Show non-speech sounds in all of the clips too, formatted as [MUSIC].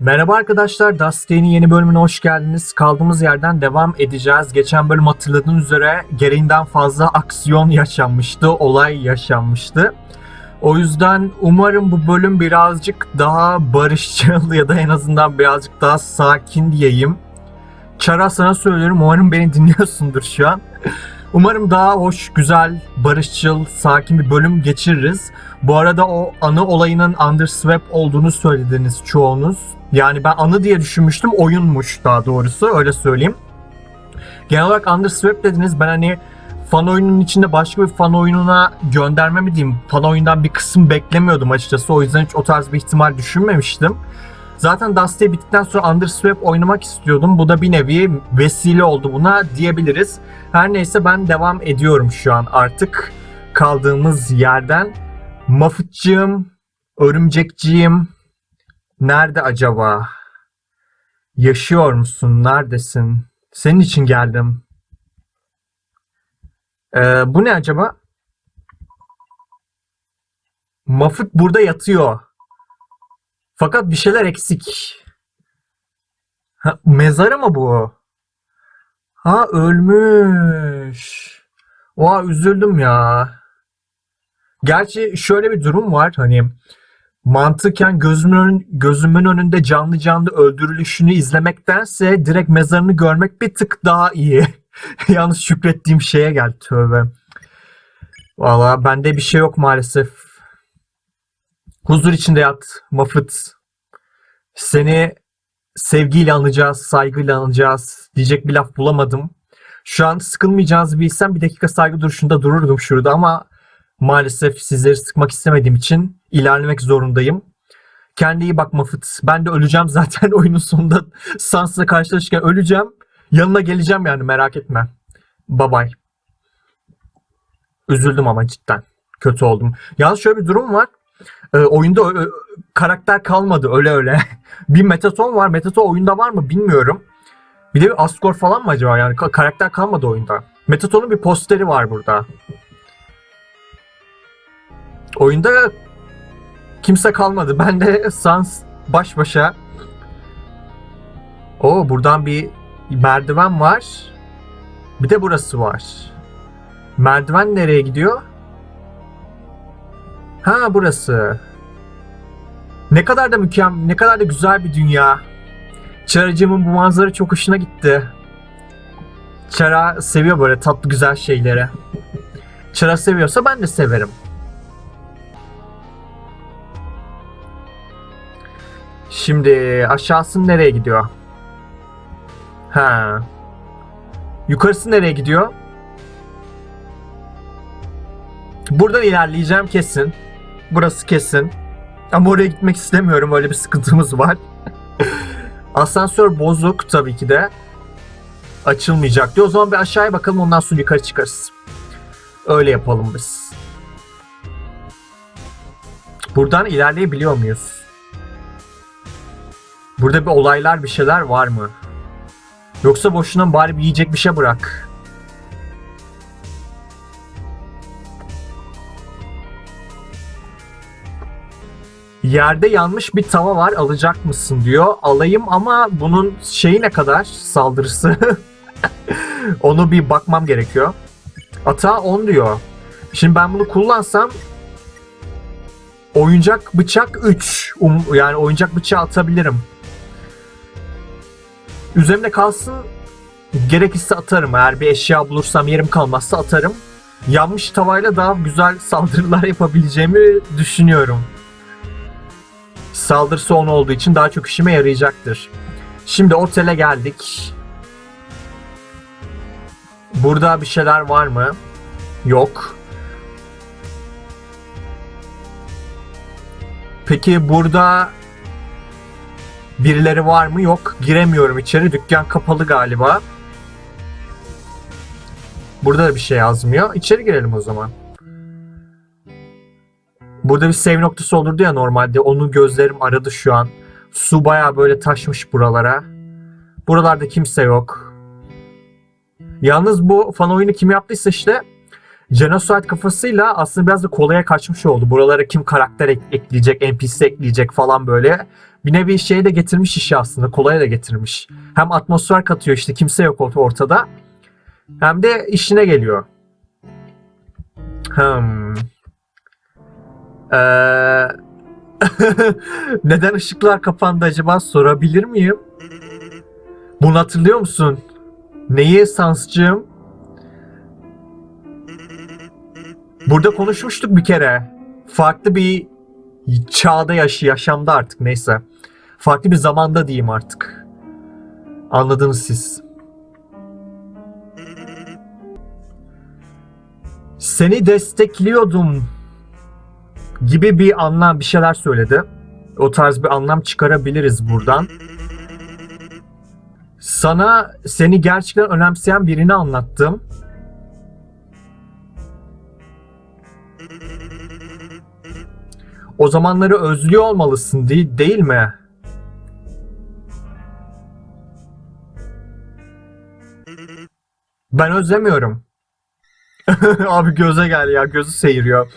Merhaba arkadaşlar, Dusty'nin yeni bölümüne hoş geldiniz. Kaldığımız yerden devam edeceğiz. Geçen bölüm hatırladığınız üzere gereğinden fazla aksiyon yaşanmıştı, olay yaşanmıştı. O yüzden umarım bu bölüm birazcık daha barışçıl [LAUGHS] ya da en azından birazcık daha sakin diyeyim. Çara sana söylüyorum, umarım beni [LAUGHS] dinliyorsundur şu an. Umarım daha hoş, güzel, barışçıl, sakin bir bölüm geçiririz. Bu arada o anı olayının Underswap olduğunu söylediniz çoğunuz. Yani ben anı diye düşünmüştüm, oyunmuş daha doğrusu öyle söyleyeyim. Genel olarak Underswap dediniz. Ben hani fan oyunun içinde başka bir fan oyununa gönderme mi diyeyim? Fan oyundan bir kısım beklemiyordum açıkçası. O yüzden hiç o tarz bir ihtimal düşünmemiştim. Zaten Dusty bittikten sonra Underswap oynamak istiyordum. Bu da bir nevi vesile oldu buna diyebiliriz. Her neyse ben devam ediyorum şu an artık kaldığımız yerden. Muffet'cığım, örümcekciğim nerede acaba? Yaşıyor musun? Neredesin? Senin için geldim. Ee, bu ne acaba? Muffet burada yatıyor. Fakat bir şeyler eksik. Ha, mezarı mı bu? Ha ölmüş. Oha üzüldüm ya. Gerçi şöyle bir durum var hani mantıken gözümün, gözümün önünde canlı canlı öldürülüşünü izlemektense direkt mezarını görmek bir tık daha iyi. [LAUGHS] Yalnız şükrettiğim şeye geldi tövbe. Valla bende bir şey yok maalesef. Huzur içinde yat Muffet. Seni sevgiyle anacağız, saygıyla anacağız diyecek bir laf bulamadım. Şu an sıkılmayacağınızı bilsem bir dakika saygı duruşunda dururdum şurada ama maalesef sizleri sıkmak istemediğim için ilerlemek zorundayım. Kendine iyi bak Muffet. Ben de öleceğim [LAUGHS] zaten oyunun sonunda Sans'la karşılaşırken öleceğim. Yanına geleceğim yani merak etme. Bye bye. Üzüldüm ama cidden. Kötü oldum. Yalnız şöyle bir durum var. Ee, oyunda ö- karakter kalmadı öyle öyle. [LAUGHS] bir Metaton var. Metaton oyunda var mı bilmiyorum. Bir de bir Asgore falan mı acaba yani Ka- karakter kalmadı oyunda. Metaton'un bir posteri var burada. Oyunda kimse kalmadı. Ben de [LAUGHS] Sans baş başa. O buradan bir merdiven var. Bir de burası var. Merdiven nereye gidiyor? Ha burası. Ne kadar da mükemmel, ne kadar da güzel bir dünya. Çaracığımın bu manzara çok hoşuna gitti. Çara seviyor böyle tatlı güzel şeyleri. Çara seviyorsa ben de severim. Şimdi aşağısı nereye gidiyor? Ha. Yukarısı nereye gidiyor? Buradan ilerleyeceğim kesin. Burası kesin. Ama oraya gitmek istemiyorum. Öyle bir sıkıntımız var. [LAUGHS] Asansör bozuk tabii ki de. Açılmayacak diyor. O zaman bir aşağıya bakalım ondan sonra yukarı çıkarız. Öyle yapalım biz. Buradan ilerleyebiliyor muyuz? Burada bir olaylar bir şeyler var mı? Yoksa boşuna bari bir yiyecek bir şey bırak. Yerde yanmış bir tava var alacak mısın diyor. Alayım ama bunun şeyi ne kadar saldırısı? [LAUGHS] Onu bir bakmam gerekiyor. Ata 10 diyor. Şimdi ben bunu kullansam oyuncak bıçak 3. Um, yani oyuncak bıçağı atabilirim. Üzerimde kalsın gerekirse atarım. Eğer bir eşya bulursam yerim kalmazsa atarım. Yanmış tavayla daha güzel saldırılar [LAUGHS] yapabileceğimi düşünüyorum. Saldırısı 10 olduğu için daha çok işime yarayacaktır. Şimdi otele geldik. Burada bir şeyler var mı? Yok. Peki burada birileri var mı? Yok. Giremiyorum içeri. Dükkan kapalı galiba. Burada da bir şey yazmıyor. İçeri girelim o zaman. Burada bir save noktası olurdu ya normalde. Onu gözlerim aradı şu an. Su bayağı böyle taşmış buralara. Buralarda kimse yok. Yalnız bu fan oyunu kim yaptıysa işte Genocide kafasıyla aslında biraz da kolaya kaçmış oldu. Buralara kim karakter ek- ekleyecek, NPC ekleyecek falan böyle. Bir nevi şey de getirmiş işi aslında. Kolaya da getirmiş. Hem atmosfer katıyor işte kimse yok ort- ortada. Hem de işine geliyor. Hmm. Ee, [LAUGHS] neden ışıklar kapandı acaba sorabilir miyim? Bunu hatırlıyor musun? Neyi Sanscığım? Burada konuşmuştuk bir kere. Farklı bir çağda yaşı yaşamda artık neyse. Farklı bir zamanda diyeyim artık. Anladınız siz. Seni destekliyordum gibi bir anlam bir şeyler söyledi. O tarz bir anlam çıkarabiliriz buradan. Sana seni gerçekten önemseyen birini anlattım. O zamanları özlüyor olmalısın değil, değil mi? Ben özlemiyorum. [LAUGHS] Abi göze gel ya gözü seyiriyor.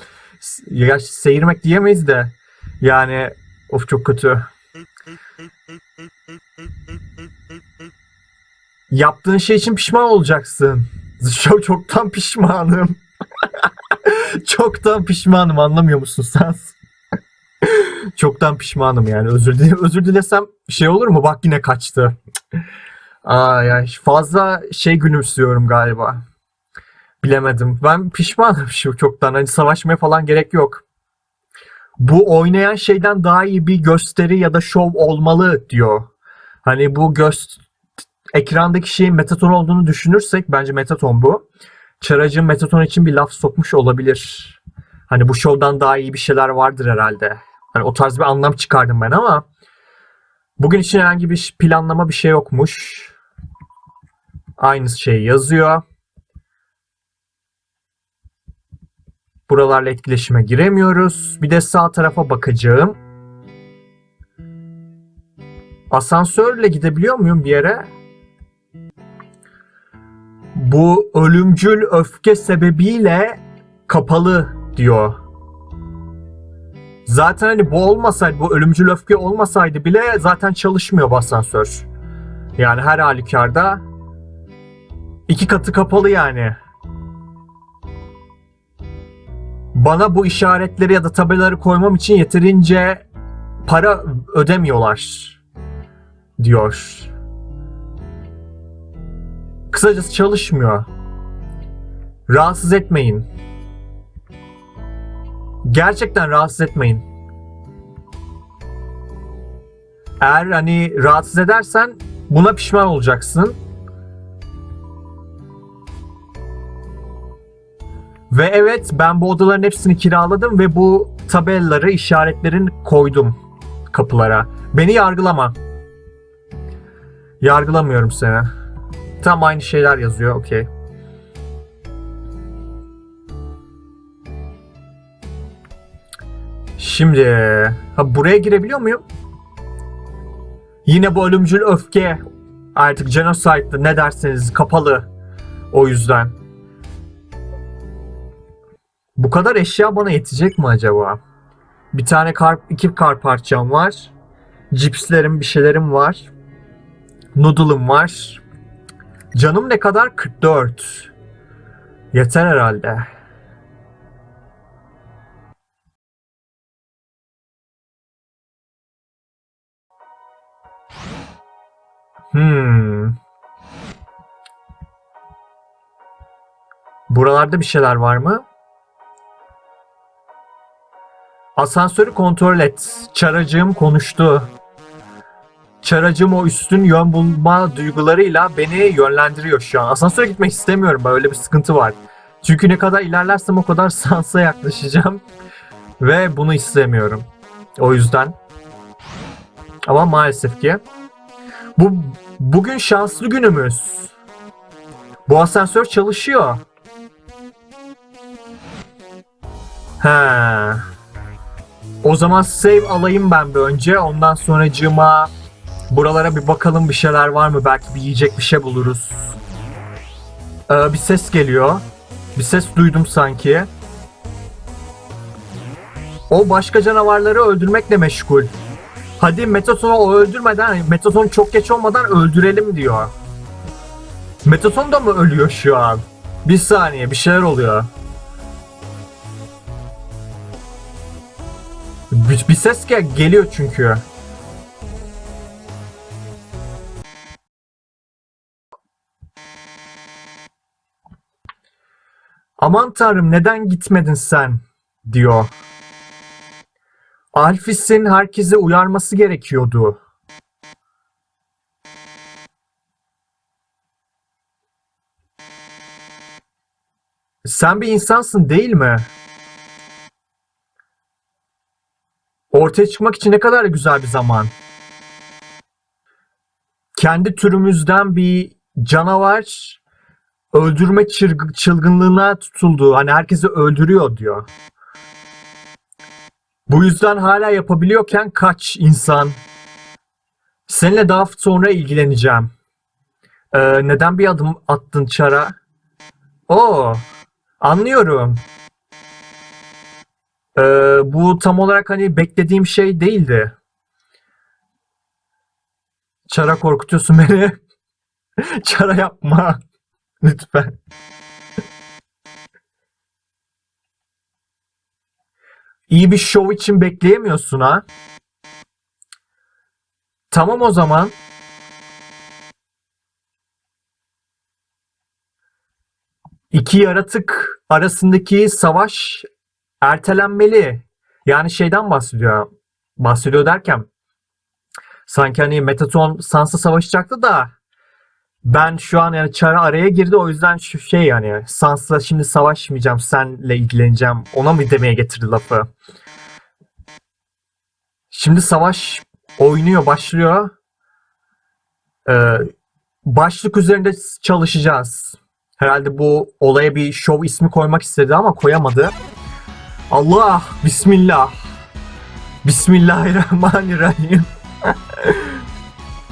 Ya seyirmek diyemeyiz de. Yani of çok kötü. Yaptığın şey için pişman olacaksın. [LAUGHS] Çok çoktan pişmanım. [LAUGHS] çoktan pişmanım anlamıyor musun sen? [LAUGHS] çoktan pişmanım yani. Özür dile özür dilesem şey olur mu? Bak yine kaçtı. Aa yani fazla şey gülümsüyorum galiba. Bilemedim. Ben pişmanım şu çoktan. Hani savaşmaya falan gerek yok. Bu oynayan şeyden daha iyi bir gösteri ya da şov olmalı diyor. Hani bu göz ekrandaki şeyin metaton olduğunu düşünürsek bence metaton bu. Çaracı metaton için bir laf sokmuş olabilir. Hani bu şovdan daha iyi bir şeyler vardır herhalde. Hani o tarz bir anlam çıkardım ben ama bugün için herhangi bir planlama bir şey yokmuş. Aynı şey yazıyor. Buralarla etkileşime giremiyoruz. Bir de sağ tarafa bakacağım. Asansörle gidebiliyor muyum bir yere? Bu ölümcül öfke sebebiyle kapalı diyor. Zaten hani bu olmasaydı, bu ölümcül öfke olmasaydı bile zaten çalışmıyor bu asansör. Yani her halükarda iki katı kapalı yani. Bana bu işaretleri ya da tabelaları koymam için yeterince para ödemiyorlar diyor. Kısacası çalışmıyor. Rahatsız etmeyin. Gerçekten rahatsız etmeyin. Eğer hani rahatsız edersen buna pişman olacaksın. Ve evet ben bu odaların hepsini kiraladım ve bu tabelaları, işaretlerin koydum kapılara. Beni yargılama. Yargılamıyorum seni. Tam aynı şeyler yazıyor, okey. Şimdi ha buraya girebiliyor muyum? Yine bu ölümcül öfke artık genocide'dı ne derseniz kapalı. O yüzden. Bu kadar eşya bana yetecek mi acaba? Bir tane kar, iki kar parçam var. Cipslerim, bir şeylerim var. Noodle'ım var. Canım ne kadar? 44. Yeter herhalde. Hmm. Buralarda bir şeyler var mı? Asansörü kontrol et. Çaracığım konuştu. Çaracığım o üstün yön bulma duygularıyla beni yönlendiriyor şu an. Asansöre gitmek istemiyorum. Böyle bir sıkıntı var. Çünkü ne kadar ilerlersem o kadar [LAUGHS] Sans'a yaklaşacağım. Ve bunu istemiyorum. O yüzden. Ama maalesef ki. Bu bugün şanslı günümüz. Bu asansör çalışıyor. He. O zaman save alayım ben bir önce. Ondan sonracığıma buralara bir bakalım bir şeyler var mı? Belki bir yiyecek bir şey buluruz. Ee, bir ses geliyor. Bir ses duydum sanki. O başka canavarları öldürmekle meşgul. Hadi Metatron'u öldürmeden, Metatron çok geç olmadan öldürelim diyor. Metatron da mı ölüyor şu an? Bir saniye bir şeyler oluyor. Bir, bir ses gel- geliyor çünkü. Aman tanrım neden gitmedin sen? diyor. Alfis'in herkese uyarması gerekiyordu. Sen bir insansın değil mi? Ortaya çıkmak için ne kadar güzel bir zaman. Kendi türümüzden bir canavar öldürme çılgınlığına tutuldu. Hani herkesi öldürüyor diyor. Bu yüzden hala yapabiliyorken kaç insan. Seninle daha sonra ilgileneceğim. Ee, neden bir adım attın çara? Oo, anlıyorum. Ee, bu tam olarak hani beklediğim şey değildi. Çara korkutuyorsun beni. [LAUGHS] Çara yapma. [LAUGHS] Lütfen. İyi bir şov için bekleyemiyorsun ha. Tamam o zaman. İki yaratık arasındaki savaş ertelenmeli. Yani şeyden bahsediyor. Bahsediyor derken sanki hani Metatron Sans'la savaşacaktı da ben şu an yani Chara araya girdi o yüzden şu şey yani Sans'la şimdi savaşmayacağım senle ilgileneceğim ona mı demeye getirdi lafı. Şimdi savaş oynuyor başlıyor. Ee, başlık üzerinde çalışacağız. Herhalde bu olaya bir şov ismi koymak istedi ama koyamadı. Allah Bismillah. Bismillahirrahmanirrahim. [LAUGHS]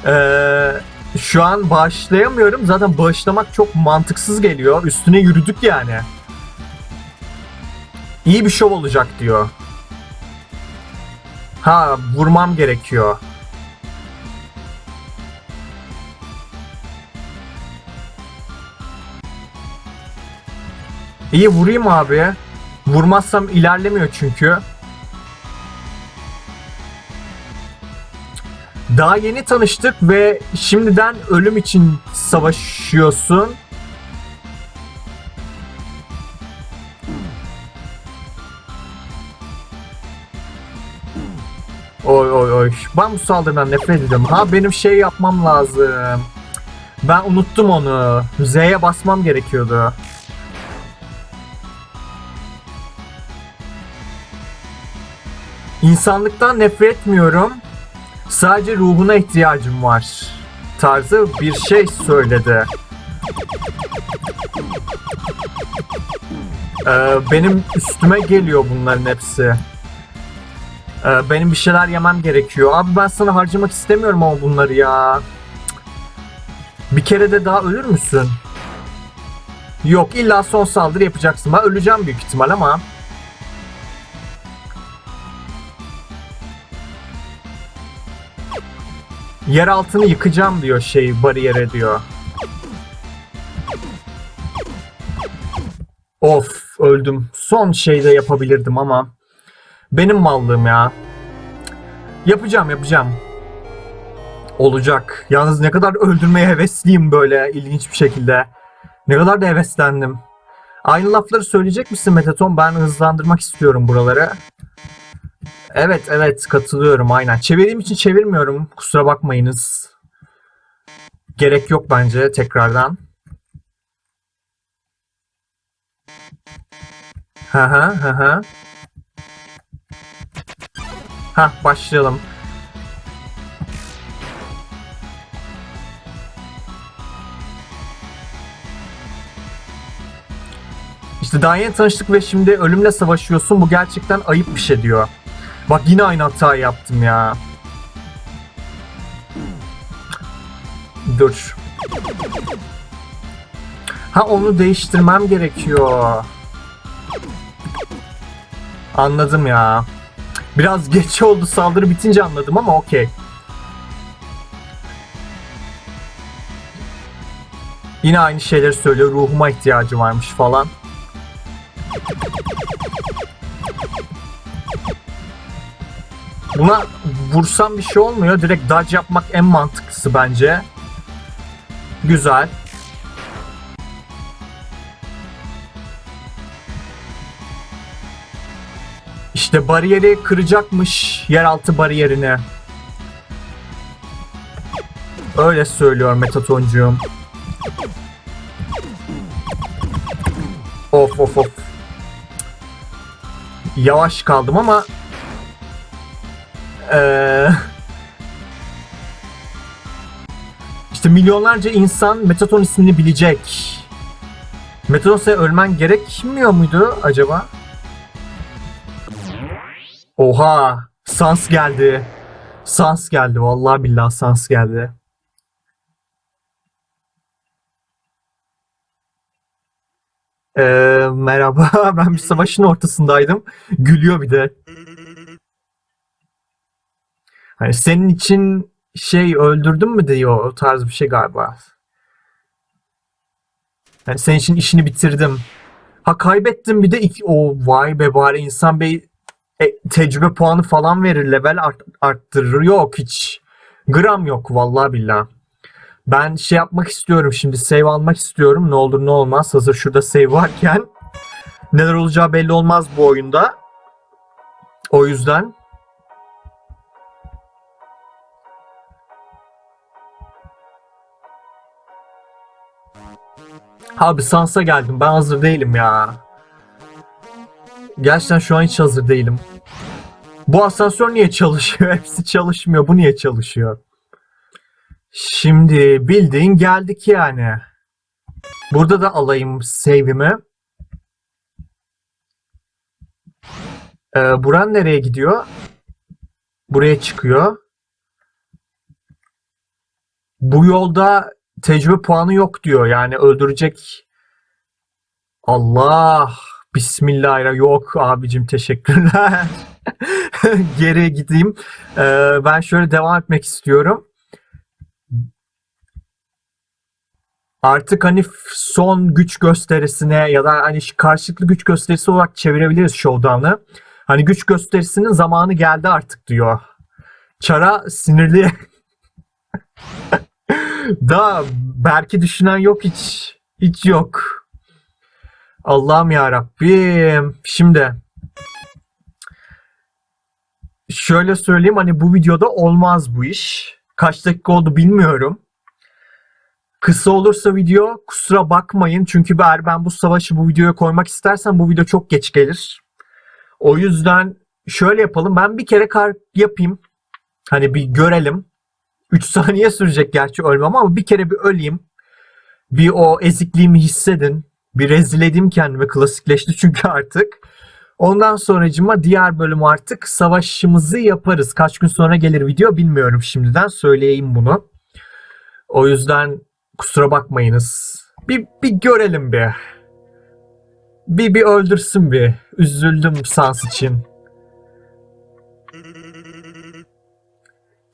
Ee, şu an bağışlayamıyorum. Zaten bağışlamak çok mantıksız geliyor. Üstüne yürüdük yani. İyi bir şov olacak diyor. Ha vurmam gerekiyor. İyi vurayım abi. Vurmazsam ilerlemiyor çünkü. Daha yeni tanıştık ve şimdiden ölüm için savaşıyorsun. Oy oy oy. Ben bu saldırıdan nefret ediyorum. Ha benim şey yapmam lazım. Ben unuttum onu. Z'ye basmam gerekiyordu. İnsanlıktan nefret etmiyorum. Sadece ruhuna ihtiyacım var. Tarzı bir şey söyledi. Ee, benim üstüme geliyor bunların hepsi. Ee, benim bir şeyler yemem gerekiyor. Abi ben sana harcamak istemiyorum ama bunları ya. Bir kere de daha ölür müsün? Yok illa son saldırı yapacaksın. Ben öleceğim büyük ihtimal ama. Yer altını yıkacağım diyor şey bariyere diyor. Of öldüm. Son şeyde yapabilirdim ama. Benim mallığım ya. Yapacağım yapacağım. Olacak. Yalnız ne kadar öldürmeye hevesliyim böyle ilginç bir şekilde. Ne kadar da heveslendim. Aynı lafları söyleyecek misin Metaton? Ben hızlandırmak istiyorum buraları. Evet evet katılıyorum aynen. Çevirdiğim için çevirmiyorum. Kusura bakmayınız. Gerek yok bence tekrardan. Hı hı hı hı. Hah başlayalım. İşte yeni tanıştık ve şimdi ölümle savaşıyorsun. Bu gerçekten ayıp bir şey diyor. Bak yine aynı hatayı yaptım ya. Dur. Ha onu değiştirmem gerekiyor. Anladım ya. Biraz geç oldu saldırı bitince anladım ama okey. Yine aynı şeyleri söylüyor. Ruhuma ihtiyacı varmış falan. Buna vursam bir şey olmuyor. Direkt dodge yapmak en mantıklısı bence. Güzel. İşte bariyeri kıracakmış yeraltı bariyerini. Öyle söylüyor Metatoncuğum. Of of of. Yavaş kaldım ama eee işte milyonlarca insan Metaton ismini bilecek. Metaton sen ölmen gerekmiyor muydu acaba? Oha! Sans geldi. Sans geldi. Vallahi billahi sans geldi. Ee, merhaba. [LAUGHS] Ben bir savaşın ortasındaydım. Gülüyor bir de. Hani senin için şey öldürdüm mü diyor. O tarz bir şey galiba. Yani senin için işini bitirdim. Ha kaybettim bir de iki... O vay be bari insan bir e, tecrübe puanı falan verir. Level art- arttırır. Yok hiç. Gram yok vallahi billah. Ben şey yapmak istiyorum şimdi. Save almak istiyorum. Ne olur ne olmaz. Hazır şurada save varken. Neler olacağı belli olmaz bu oyunda. O yüzden. Abi Sans'a geldim. Ben hazır değilim ya. Gerçekten şu an hiç hazır değilim. Bu asansör niye çalışıyor? [LAUGHS] Hepsi çalışmıyor. Bu niye çalışıyor? Şimdi bildiğin geldik yani. Burada da alayım save'imi. Ee, Buran nereye gidiyor? Buraya çıkıyor. Bu yolda tecrübe puanı yok diyor. Yani öldürecek. Allah. Bismillahirrahmanirrahim. Yok abicim teşekkürler. [LAUGHS] Geriye gideyim. Ee, ben şöyle devam etmek istiyorum. Artık hani son güç gösterisine ya da hani karşılıklı güç gösterisi olarak çevirebiliriz Showdown'ı. Hani güç gösterisinin zamanı geldi artık diyor. Çara sinirli. [LAUGHS] da belki düşünen yok hiç. Hiç yok. Allah'ım ya Rabbim. Şimdi şöyle söyleyeyim hani bu videoda olmaz bu iş. Kaç dakika oldu bilmiyorum. Kısa olursa video kusura bakmayın. Çünkü eğer ben bu savaşı bu videoya koymak istersem bu video çok geç gelir. O yüzden şöyle yapalım. Ben bir kere kar yapayım. Hani bir görelim. 3 saniye sürecek gerçi ölmem ama bir kere bir öleyim. Bir o ezikliğimi hissedin. Bir rezil edeyim kendimi. Klasikleşti çünkü artık. Ondan sonracıma diğer bölüm artık savaşımızı yaparız. Kaç gün sonra gelir video bilmiyorum şimdiden. Söyleyeyim bunu. O yüzden kusura bakmayınız. Bir, bir görelim bir. Bir bir öldürsün bir. Üzüldüm Sans için.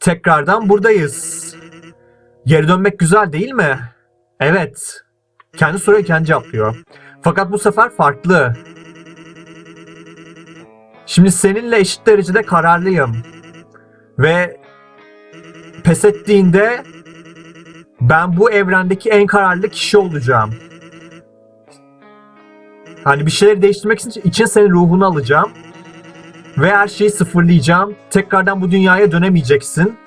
Tekrardan buradayız. Geri dönmek güzel değil mi? Evet. Kendi soruyu kendi cevaplıyor. Fakat bu sefer farklı. Şimdi seninle eşit derecede kararlıyım. Ve pes ettiğinde ben bu evrendeki en kararlı kişi olacağım. Hani bir şeyleri değiştirmek için, için senin ruhunu alacağım. Ve her şeyi sıfırlayacağım. Tekrardan bu dünyaya dönemeyeceksin.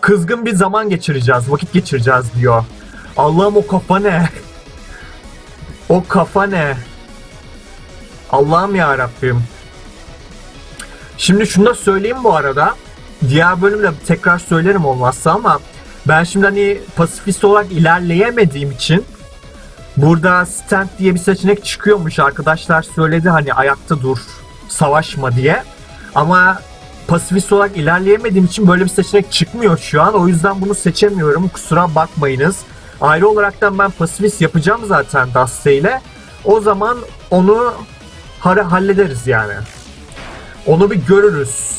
Kızgın bir zaman geçireceğiz, vakit geçireceğiz diyor. Allah'ım o kafa ne? O kafa ne? Allah'ım ya Rabbim. Şimdi şunu da söyleyeyim bu arada. Diğer bölümde tekrar söylerim olmazsa ama ben şimdi hani pasifist olarak ilerleyemediğim için burada stand diye bir seçenek çıkıyormuş. Arkadaşlar söyledi hani ayakta dur, savaşma diye. Ama pasifist olarak ilerleyemediğim için böyle bir seçenek çıkmıyor şu an. O yüzden bunu seçemiyorum. Kusura bakmayınız. Ayrı olaraktan ben pasifist yapacağım zaten Dusty ile. O zaman onu har- hallederiz yani. Onu bir görürüz.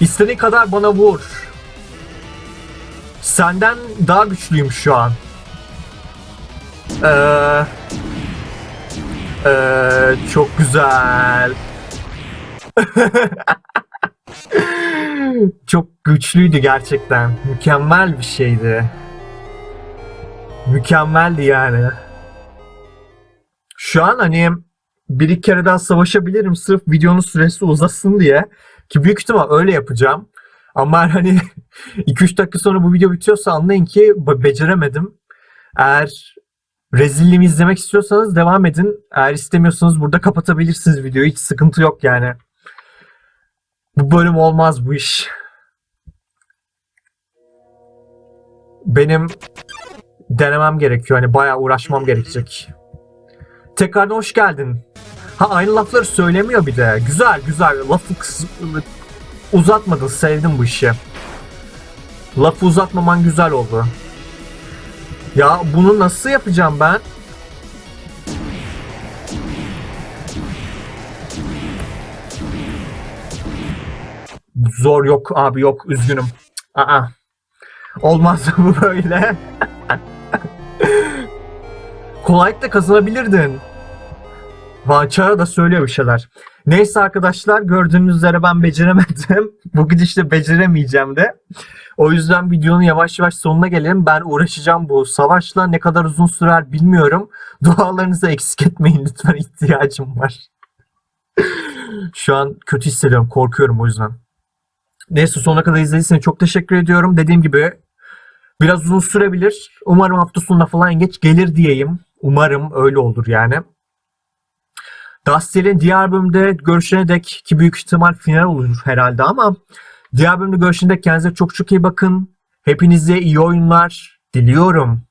İstediğin kadar bana vur. Senden daha güçlüyüm şu an. Ee, ee, çok güzel. [LAUGHS] çok güçlüydü gerçekten. Mükemmel bir şeydi. Mükemmeldi yani. Şu an hani bir iki kere daha savaşabilirim sırf videonun süresi uzasın diye. Ki büyük ihtimal öyle yapacağım. Ama hani [LAUGHS] 2-3 dakika sonra bu video bitiyorsa anlayın ki be- beceremedim. Eğer rezilliğimi izlemek istiyorsanız devam edin. Eğer istemiyorsanız burada kapatabilirsiniz videoyu. Hiç sıkıntı yok yani. Bu bölüm olmaz bu iş. Benim denemem gerekiyor. Hani bayağı uğraşmam gerekecek. Tekrardan hoş geldin. Ha aynı lafları söylemiyor bir de. Güzel güzel. Lafı uzatmadın. Sevdim bu işi. Lafı uzatmaman güzel oldu. Ya bunu nasıl yapacağım ben? Zor yok abi yok üzgünüm. Aa. Olmaz [LAUGHS] bu böyle. Kolaylıkla kazanabilirdin. Vançara da söylüyor bir şeyler. Neyse arkadaşlar gördüğünüz üzere ben beceremedim. [LAUGHS] Bu gidişle beceremeyeceğim de. O yüzden videonun yavaş yavaş sonuna gelelim. Ben uğraşacağım bu savaşla. Ne kadar uzun sürer bilmiyorum. [LAUGHS] Dualarınızı eksik etmeyin lütfen ihtiyacım var. [LAUGHS] Şu an kötü hissediyorum. Korkuyorum o yüzden. Neyse sonuna kadar izlediyseniz çok teşekkür ediyorum. Dediğim gibi biraz uzun sürebilir. Umarım hafta sonuna falan geç gelir diyeyim. Umarım öyle olur yani. Dustel'in diğer bölümde görüşene dek ki büyük ihtimal final olur herhalde ama diğer bölümde görüşene dek kendinize çok çok iyi bakın. Hepinize iyi oyunlar diliyorum.